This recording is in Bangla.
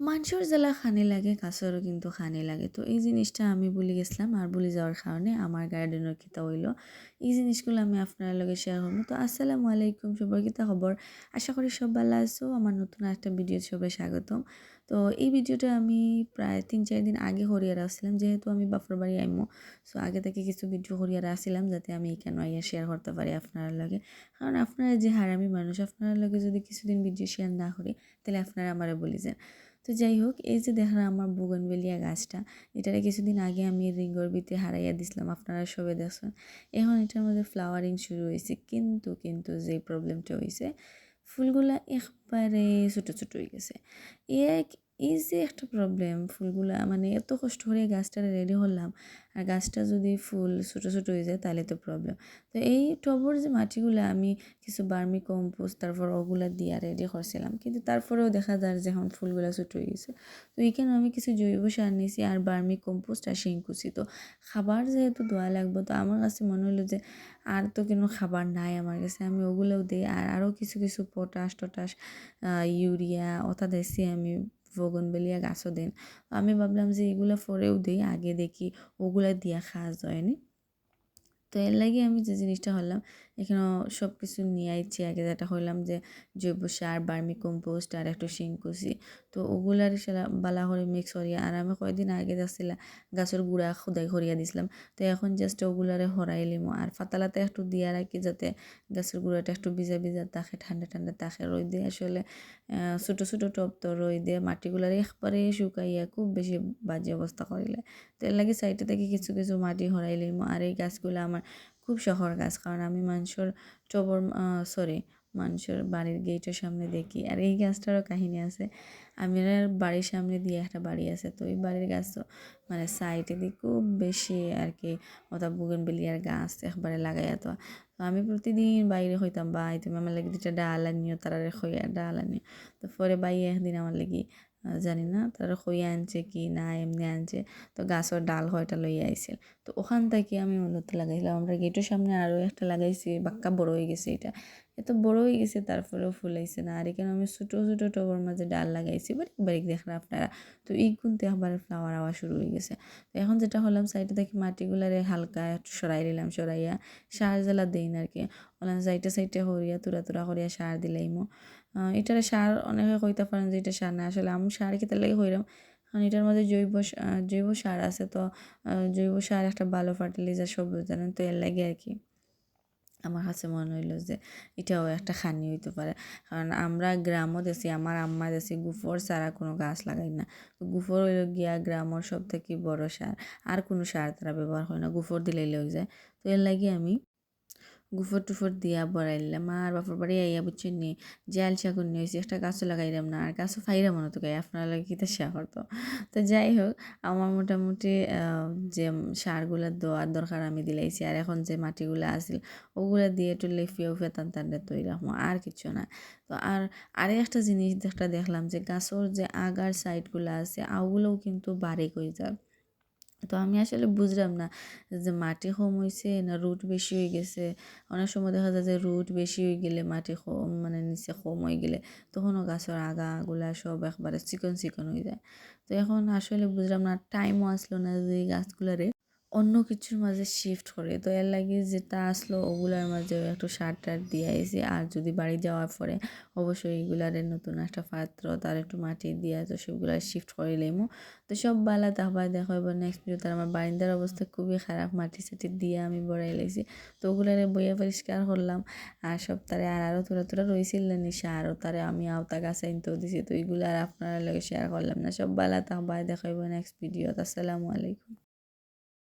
মানুষের জেলা খানি লাগে গাছেরও কিন্তু খানি লাগে। তো এই জিনিসটা আমি বলে গেছিলাম আর বলে যাওয়ার কারণে আমার গার্ডেনের কিতা হইল। এই জিনিসগুলো আমি আপনার লগে শেয়ার করব। তো আসসালামু আলাইকুম সবার কিতা খবর। আশা করি সব ভালো আছো। আমার নতুন একটা ভিডিও সবাই স্বাগতম। তো এই ভিডিওটা আমি প্রায় তিন চার দিন আগে হরিয়ার আসছিলাম। যেহেতু আমি বাপর বাড়ি আইমো সো আগে থেকে কিছু ভিডিও হরিয়ার আসছিলাম যাতে আমি এখানে আইয়া শেয়ার করতে পারি আপনার লগে। কারণ আপনারা যে হারামি মানুষ, আপনার লগে যদি কিছুদিন ভিডিও শেয়ার না করি, তাহলে আপনারা আমারে বলি যান। তো যাই হোক, এই যে দেখেন আমার বুগনবেলিয়া গাছটা, এটারে কিছুদিন আগে আমি রিঙ্গর ভিতরে হারাইয়া দিছিলাম, আপনারা সবে দেখছেন। এখন এটার মধ্যে ফ্লাওয়ারিং শুরু হয়েছে, কিন্তু কিন্তু যে প্রবলেমটা হয়েছে, ফুলগুলা একবারে ছোটো ছোটো হয়ে গেছে। এক যে একটা প্রবলেম ফুলগুলা মানে এত কষ্ট করে গাছটা রেডি হলাম, আর গাছটা যদি ফুল ছোটো ছোটো হয়ে যায় তাহলে তো প্রবলেম তো এই টবর যে মাটিগুলো আমি কিছু বার্মি কম্পোস্ট তারপর ওগুলা দিয়া রেডি করছিলাম। কিন্তু তারপরেও দেখা যায় যে এখন ফুলগুলো ছোটো হয়ে গেছে। তো এইখানে আমি কিছু জৈব সার নিয়েছি আর বার্মি কম্পোস্ট আর শিংকুচি তো খাবার যেহেতু দোয়া লাগবে, তো আমার কাছে মনে হলো যে আর তো কোনো খাবার নাই আমার কাছে। আমি ওগুলোও দিই, আর আরও কিছু কিছু পটাশ টটাশ ইউরিয়া অর্থাৎ দিয়েছি আমি বগনবেলিয়া গাছও দেন। আমি ভাবলাম যে এগুলো পরেও দিই, আগে দেখি ওগুলা দিয়া খাওয়া যায়নি তো এর লাগে আমি যে জিনিসটা হলাম এখানেও সব কিছু নিয়ে আইছি আগে যেটা হইলাম যে জৈব সার, বার্মি কম্পোস্ট আর একটু শিংকুচি। তো ওগুলার বালা করে মিক্স করিয়া, আর আমি কয়েকদিন আগে যাচ্ছিলাম গাছের গুঁড়া খুদাই করিয়া দিছিলাম। তো এখন জাস্ট ওগুলারে হরাইলিমো আর ফাতালাতে একটু দিয়া রাখি যাতে গাছের গুঁড়াটা একটু ভিজা ভিজা থাকে ঠান্ডা ঠান্ডা রই দিয়ে আসলে ছোটো ছোটো টপ তো রই দিয়ে মাটিগুলার একবারে শুকাইয়া খুব বেশি বাজে অবস্থা করিলে। তো এর লাগে সাইডে থেকে কিছু কিছু মাটি হরাইলিমো আর এই গাছগুলো আমার খুব শহর গাছ। কারণ আমি মানুষের টবর সরি মানুষের বাড়ির গেটের সামনে দেখি। আর এই গাছটারও কাহিনী আছে। আমার বাড়ির সামনে দিয়ে একটা বাড়ি আছে। তো এই বাড়ির গাছ তো মানে সাইডে দিয়ে খুব বেশি আর কি, ওটা বুগেনবেলিয়ার গাছ একবারে লাগাইয়া তো আমি প্রতিদিন বাইরে হইতাম বা তুমি আমার লাগে দুটা ডাল আনিও তারা হইয়া ডাল আনিও। তো পরে বাই একদিন আমার লাগি জানি না, তারা হইয়া আনছে কি না, এমনি আনছে। তো গাছের ডাল হয়টা লইয়া আইছিল। তো ওখান থেকে আমি মূলত লাগাইছিলাম আমরা গেটের সামনে আরও একটা লাগাইছি, বাক্কা বড় হয়ে গেছে এটা। এত বড় হয়ে গেছে, তারপরেও ফুলাইছে না। আর এখানে আমি ছোটো ছোটো টবর মাঝে ডাল লাগাইছি। বারিক বারিক দেখেন আপনারা। তো এই গুনতে আবার ফ্লাওয়ার আওয়া শুরু হয়ে গেছে। তো এখন যেটা হলাম সাইডে দেখি মাটিগুলারে হালকা একটু সরাই দিলাম, সরাইয়া সার জ্বালা দেই না আর কি ওলাম সাইডে সাইডে হরিয়া, তুরা তুরা করিয়া সার দিলাইমো। এটারে সার অনেকে কইতে পারেন যে এটা সার না। আসলে আমি সার খেতে লাগে হইলাম কারণ এটার মধ্যে জৈব জৈব সার আছে তো জৈব সার একটা ভালো ফার্টিলাইজার সব জানেন তো, এর লাগে আর কি। আমার কাছে মনে হইল যে এটাও একটা খানি হইতে পারে। কারণ আমরা গ্রামও দেশি, আমার আম্মা দেশি, গুফর ছাড়া কোনো গাছ লাগাই না। তো গুফর হইল গিয়া গ্রামর সব থেকে বড় সার। আর কোনো সার তারা ব্যবহার হয় না, গুফর দিলেই লই যায়। তো এর লাগে আমি গুফর টুফর দিয়া বড়াইলাম। আর বাপর বাড়ি আইয়া বুঝছেন নি, জাল শাকুন নিয়ে হয়েছে একটা গাছও লাগাইলাম না, আর গাছও ফাইরা মনে তো গাই আপনার লাগে কিতা শেয়ার করতো? তো যাই হোক, আমার মোটামুটি যে সারগুলো দেওয়ার দরকার আমি দিলাইছি, আর এখন যে মাটিগুলো আসিল ওগুলো দিয়ে একটু লেফিয়া উফিয়া টান টানটা তৈরি আর কিছু না। তো আর, আরে একটা জিনিস একটা দেখলাম যে, গাছর যে আগার সাইডগুলো আছে ওগুলোও কিন্তু বারিক হয়ে যায়। তো আমি আসলে বুঝলাম না যে মাটি কম হয়েছে না রুট বেশি হয়ে গেছে। অনেক সময় দেখা যায় যে রুট বেশি হয়ে গেলে মাটি মানে নিচে কম হয়ে গেলে তখনও গাছের আগাগুলা সব একবারে চিকন চিকন হয়ে যায়। তো এখন আসলে বুঝলাম না টাইমও আসলো না যে গাছগুলারে অন্য কিছুর মাঝে শিফট করে। তো এর লাগে যেটা আসলো, ওগুলার মাঝে একটু সার টার দিয়ে আইসি। আর যদি বাড়ি যাওয়ার পরে অবশ্যই এগুলারে নতুন একটা পাত্র তার একটু মাটি দিয়ে তো সেগুলো শিফট করে লেমো তো সব বালা তারপর দেখা, এবার নেক্সট তার আমার বারিন্দার অবস্থা খুবই খারাপ, মাটি সাটি দিয়ে আমি বড়াই লেগেছি তো ওগুলারে বইয়া পরিষ্কার করলাম। আর সব তারে আর আরও তোরা তোরা রয়েছিল নিশা আরও তারে আমি আওতা গাছ আনতেও দিছি। তো এইগুলো আর আপনারা লগে শেয়ার করলাম না। সব বালা তাহবাই দেখাইব নেক্সট ভিডিওতে আসসালামু আলাইকুম।